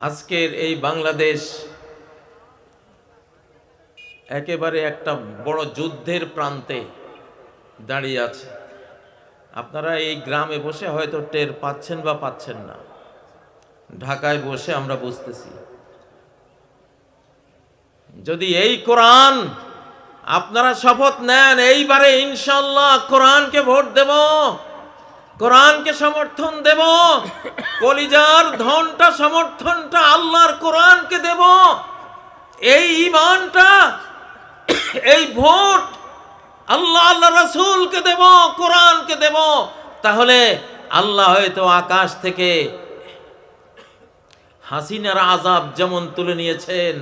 আজকের এই বাংলাদেশ একেবারে একটা বড় যুদ্ধের প্রান্তে দাঁড়িয়ে আছে। আপনারা এই গ্রামে বসে হয়তো টের পাচ্ছেন বা পাচ্ছেন না। ঢাকায় বসে আমরা বুঝতেছি। যদি এই কোরআন আপনারা শপথ নেন, এইবারে ইনশাল্লাহ কোরআনকে ভোট দেব। কোরআনকে সমর্থন দেব, কলিজার ধনটা সমর্থনটা আল্লাহর কোরআনকে দেব। এই ইমানটা এই ভোট আল্লাহ আল্লাহ রাসূলকে দেব, কোরআনকে দেব। তাহলে আল্লাহ হয়তো আকাশ থেকে হাসিনার আজাব যেমন তুলে নিয়েছেন,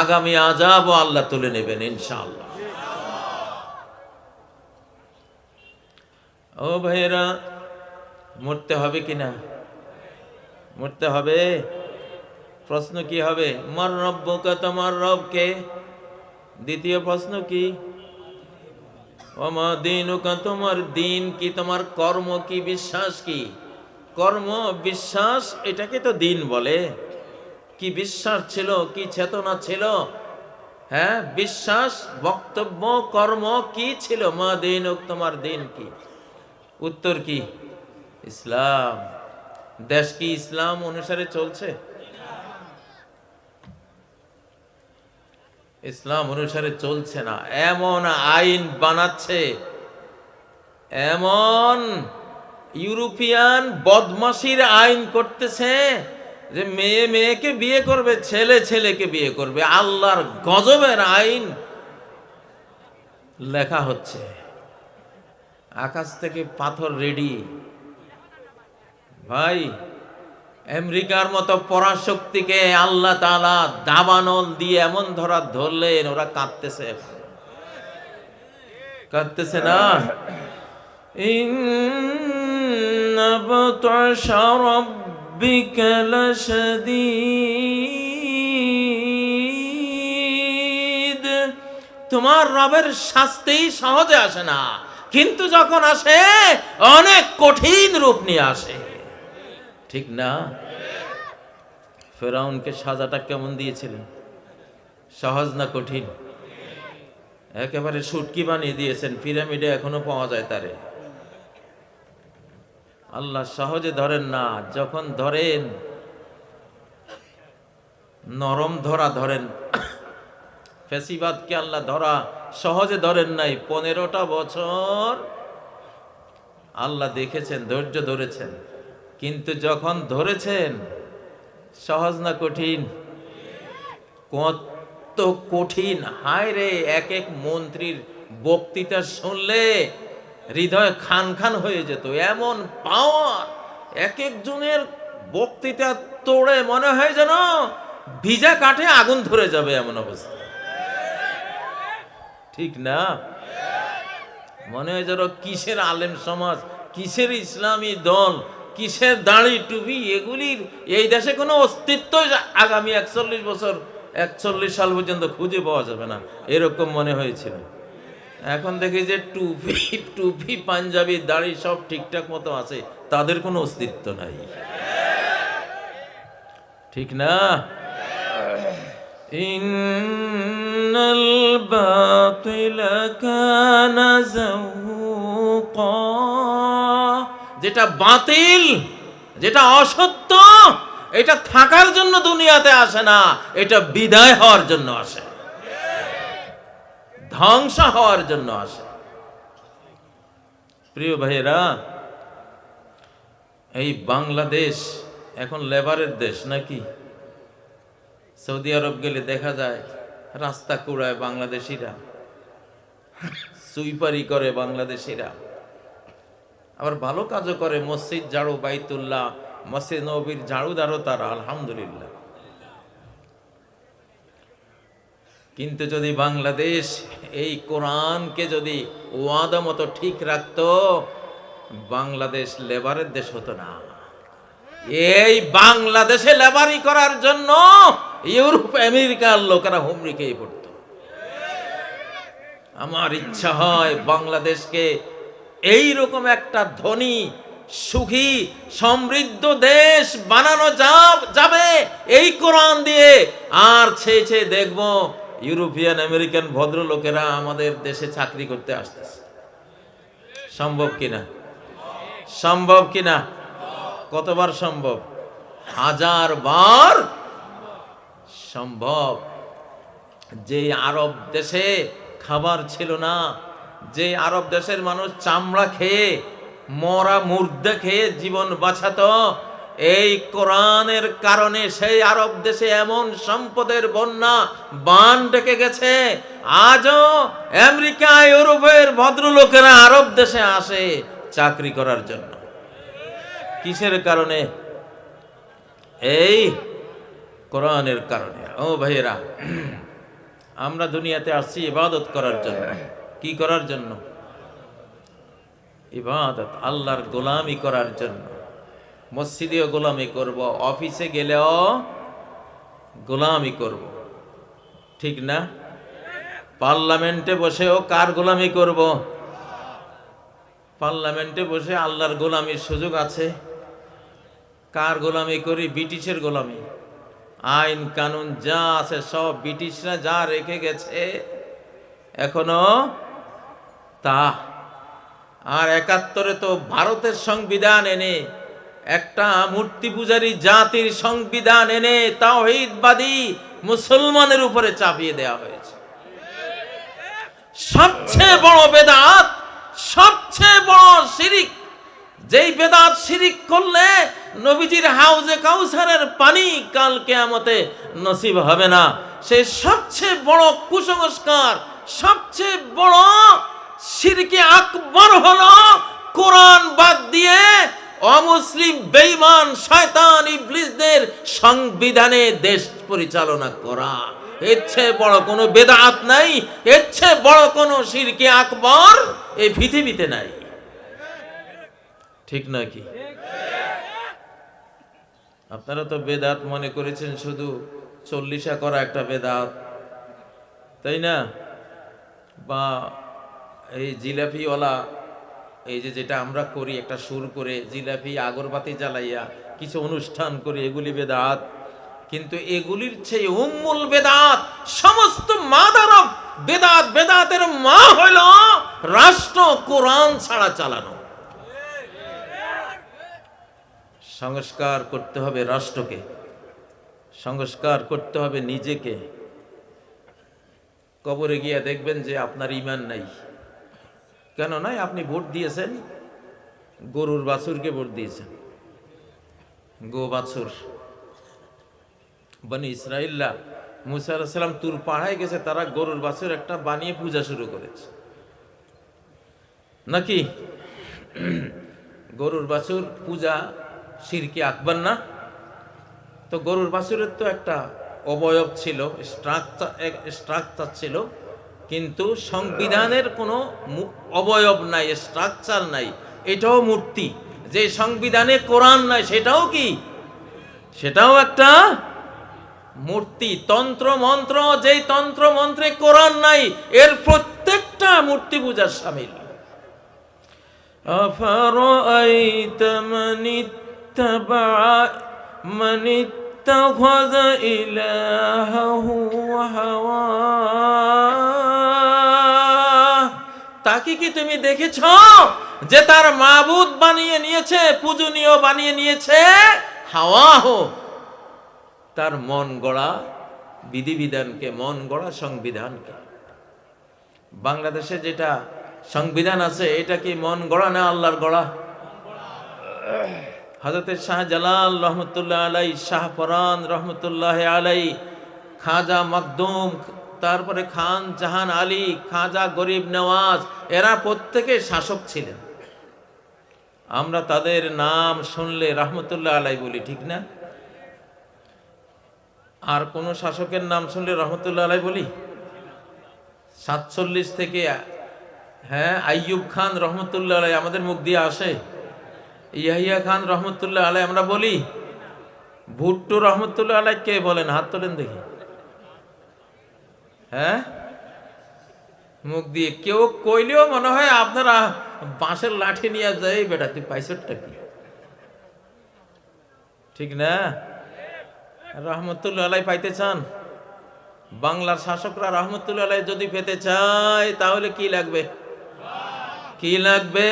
আগামী আজাবও আল্লাহ তুলে নেবেন ইনশাআল্লাহ। ও ভাইয়েরা মরতে হবে কি না? মরতে হবে? প্রশ্ন কি হবে? মর রব্বকা, তোমার রবকে। দ্বিতীয় প্রশ্ন কি? ওমা দিনুকা, তোমার দিন কি, তোমার কর্ম কি, বিশ্বাস কি? কর্ম, বিশ্বাস, এটাকে তো দিন বলে। কি বিশ্বাস ছিল, কি চেতনা ছিল? হ্যাঁ বিশ্বাস, বক্তব্য, কর্ম কি ছিল? মা দিন তোমার দিন কি? উত্তর কি? ইসলাম। দেশ কি ইসলাম অনুসারে চলছে? ইসলাম অনুসারে চলছে না। এমন আইন বানাচ্ছে, এমন ইউরোপিয়ান বদমাসির আইন করতেছে যে মেয়ে মেয়েকে বিয়ে করবে, ছেলে ছেলেকে বিয়ে করবে। আল্লাহর গজবের আইন লেখা হচ্ছে। আকাশ থেকে পাথর রেডি। ভাই, আমেরিকার মতো পরাশক্তিকে আল্লাহ তালা দাবানল দিয়ে এমন ধরা ধরলেন, ওরা কাঁদতেছে। কাঁদতেছে না? তোমার রবের শাস্তি সহজে আসে না, কিন্তু যখন আসে, অনেক কঠিন রূপ নিয়ে আসে। ঠিক না? ফেরাউনকে সাজাটা কেমন দিয়েছিলেন? সহজ না কঠিন? একেবারে সুটকি বানিয়ে দিয়েছেন, পিরামিডে এখনও পাওয়া যায় তারে। আল্লাহ সহজে ধরেন না, যখন ধরেন, নরম ধরা ধরেন, ফেসিবাদকে আল্লাহ ধরা সহজে ধরেন নাই, পনেরোটা বছর আল্লাহ দেখেছেন, ধৈর্য ধরেছেন। কিন্তু যখন ধরেছেন, সহজ না কঠিন? কত কঠিন? হায় রে, এক এক মন্ত্রীর বক্তৃতা শুনলে হৃদয় খান খান হয়ে যেত। এমন পাওয়ার এক একজনের বক্তৃতা তোড়ে মনে হয় যেন ভিজা কাঠে আগুন ধরে যাবে এমন অবস্থা। ঠিক না? মনে হয় যেন কিসের আলেম সমাজ, কিসের ইসলামী দল কিসের দাঁড়ি টুপি এগুলির? এই দেশে কোনো অস্তিত্ব আগামী একচল্লিশ বছর, একচল্লিশ সাল পর্যন্ত খুঁজে পাওয়া যাবে না। এরকম মনে হয়েছিল। এখন দেখি যে টুপি টুপি, পাঞ্জাবি, দাড়ি সব ঠিকঠাক মতো আছে। তাদের কোনো অস্তিত্ব নাই। ঠিক না? ইন্নাল বাতিলা কানা যেটা বাতিল, যেটা অসত্য, এটা থাকার জন্য দুনিয়াতে আসে না, এটা বিদায় হওয়ার জন্য আসে। ধ্বংস হওয়ার জন্য আসে। প্রিয় ভাইয়েরা, এই বাংলাদেশ এখন লেবারের দেশ নাকি? সৌদি আরব গেলে দেখা যায় রাস্তা কুড়ায় বাংলাদেশিরা, সুইপারি করে বাংলাদেশিরা। আবার ভালো কাজও করে মসজিদ ঝাড়ু, বাইতুল্লাহ, মসজিদ নবীর ঝাড়ুদারও তারা, আলহামদুলিল্লাহ। কিন্তু যদি বাংলাদেশ এই কোরআনকে যদি ওয়াদা মতো ঠিক রাখতো, বাংলাদেশ লেবারের দেশ হতো না। এই বাংলাদেশে লেবারি করার জন্য ইউরোপ, আমেরিকার লোকেরা হুমড়ি খেয়ে পড়ত। আমার ইচ্ছা হয় বাংলাদেশকে এই রকম একটা ধনী, সুখী, সমৃদ্ধ দেশ বানানো যাবে এই কোরআন দিয়ে। আর ছেয়ে ছেয়ে দেখব ইউরোপিয়ান, আমেরিকান ভদ্রলোকেরা আমাদের দেশে চাকরি করতে আসতেছে। সম্ভব কিনা সম্ভব কিনা কতবার সম্ভব? হাজার বার সম্ভব। যে আরব দেশে খাবার ছিল না যে আরব দেশের মানুষ চামড়া খেয়ে, মরা মুর্দে খেয়ে জীবন বাঁচাতো, এই কোরআনের কারণে সেই আরব দেশে এমন সম্পদের বন্যা বান ডেকে গেছে। আজও আমেরিকা, ইউরোপের ভদ্রলোকেরা আরব দেশে আসে চাকরি করার জন্য। কিসের কারণে? এই কোরআনের কারণে। ও ভাইয়েরা, আমরা দুনিয়াতে আসছি ইবাদত করার জন্য। কি করার জন্য? ইবাদত, আল্লাহর গোলামি করার জন্য। মসজিদেও গোলামি করব, অফিসে গেলেও গোলামি করব। ঠিক না? পার্লামেন্টে বসেও কার গোলামি করব? পার্লামেন্টে বসে আল্লাহর গোলামির সুযোগ আছে। কার গোলামি করি? ব্রিটিশের গোলামি। আইন, কানুন যা আছে সব ব্রিটিশরা যা রেখে গেছে, এখনও তা আর একাত্তরে তো ভারতের সংবিধান এনে, একটা মূর্তি পূজারী জাতির সংবিধান এনে তাওহীদবাদী মুসলমানের উপরে চাপিয়ে দেওয়া হয়েছে। সবচেয়ে বড় বেদাত, সবচেয়ে বড় শিরিক, যেই বেদাত শিরিক করলে নবীজির হাউজে কাউসারের পানি কাল কেয়ামতে নসিব হবে না। সে সবচেয়ে বড় কুসংস্কার, সবচেয়ে বড় শিরকে আকবর হলো কোরআন বাদ দিয়ে অমুসলিম, বেঈমান, শয়তান, ইবলিসদের সংবিধানে দেশ পরিচালনা করা। এর চেয়ে বড় কোনো বেদাত নাই, এর চেয়ে বড় কোনো শিরকে আকবর এই পৃথিবীতে নাই। ঠিক নয় কি? আপনারা তো বেদাত মনে করেছেন, শুধু চল্লিশা করা একটা বেদাত। তাই না? বা এই জিলাপিওয়ালা, এই যে যেটা আমরা করি, একটা সুর করে জিলাপি আগরবাতি জ্বালাইয়া কিছু অনুষ্ঠান করি, এগুলি বেদাত। কিন্তু এগুলির চেয়ে উম্মুল বেদাত, সমস্ত মাদারব বেদাত, বেদাতের মা হইল রাষ্ট্র, কোরআন ছাড়া চালানো। সংস্কার করতে হবে রাষ্ট্রকে, সংস্কার করতে হবে নিজেকে। কবরে গিয়ে দেখবেন যে আপনার ইমান নাই। কেন নাই আপনি ভোট দিয়েছেন, গরুর বাছুরকে ভোট দিয়েছেন। গো বাছুর। বনি ইসরাইল্লা মুসা তুর পাহাড়ে গেছে, তারা গরুর বাছুর একটা বানিয়ে পূজা শুরু করেছে। নাকি? গরুর বাছুর পূজা শিরকে আকবর না? তো গরুর বাছুরের তো একটা অবয়ব ছিল স্ট্রাকচার স্ট্রাকচার ছিল। কিন্তু সংবিধানের কোনো মু- অবয়ব নাই স্ট্রাকচার নাই এটাও মূর্তি যে সংবিধানে কোরআন নাই সেটাও কি সেটাও একটা মূর্তি তন্ত্র মন্ত্র যেই তন্ত্র মন্ত্রে কোরআন নাই এর প্রত্যেকটা মূর্তি পূজার সামিল أفرأيت من اتبع من اتخذ إلهه هواه তাকে কি তুমি দেখেছ যে তার মাবুদ বানিয়ে নিয়েছে পূজনীয় বানিয়ে নিয়েছে হাওয়াহ তার মন গড়া বিধিবিধানকে মন গড়া সংবিধানকে বাংলাদেশে যেটা সংবিধান আছে এটা কি মন গড়া না আল্লাহর গড়া হজরত শাহজালাল রহমতুল্লাহ আলাই শাহ শাহপরান রহমতুল্লাহ আলাই খাজা মকদুম তারপরে খান জাহান আলী, খাজা গরিব নওয়াজ, এরা প্রত্যেকে শাসক ছিলেন। আমরা তাদের নাম শুনলে রহমতুল্লাহ আলাই বলি, ঠিক না? আর কোন শাসকের নাম শুনলে রহমতুল্লাহ আলাই বলি? সাতচল্লিশ থেকে হ্যাঁ আইয়ুব খান রহমতুল্লাহ আলাই আমাদের মুখ দিয়ে আসে। ইয়াহিয়া খান রহমতুল্লাহ আলাই আমরা বলি, ভুট্টু রহমতুল্লাহ আলাই কে বলেন? হাত তোলেন দেখি। হ্যাঁ? মুখ দিয়ে কেউ কইলেও মনে হয় আপনারা বাঁশের লাঠি নিয়ে যায় বেটা, তুই পাইছরটা কি? ঠিক না? রহমতুল্লাহ আলাই পাইতে চান? বাংলার শাসকরা রহমতুল্লাহ আলাই যদি পেতে চায়, তাহলে কি লাগবে? কি লাগবে?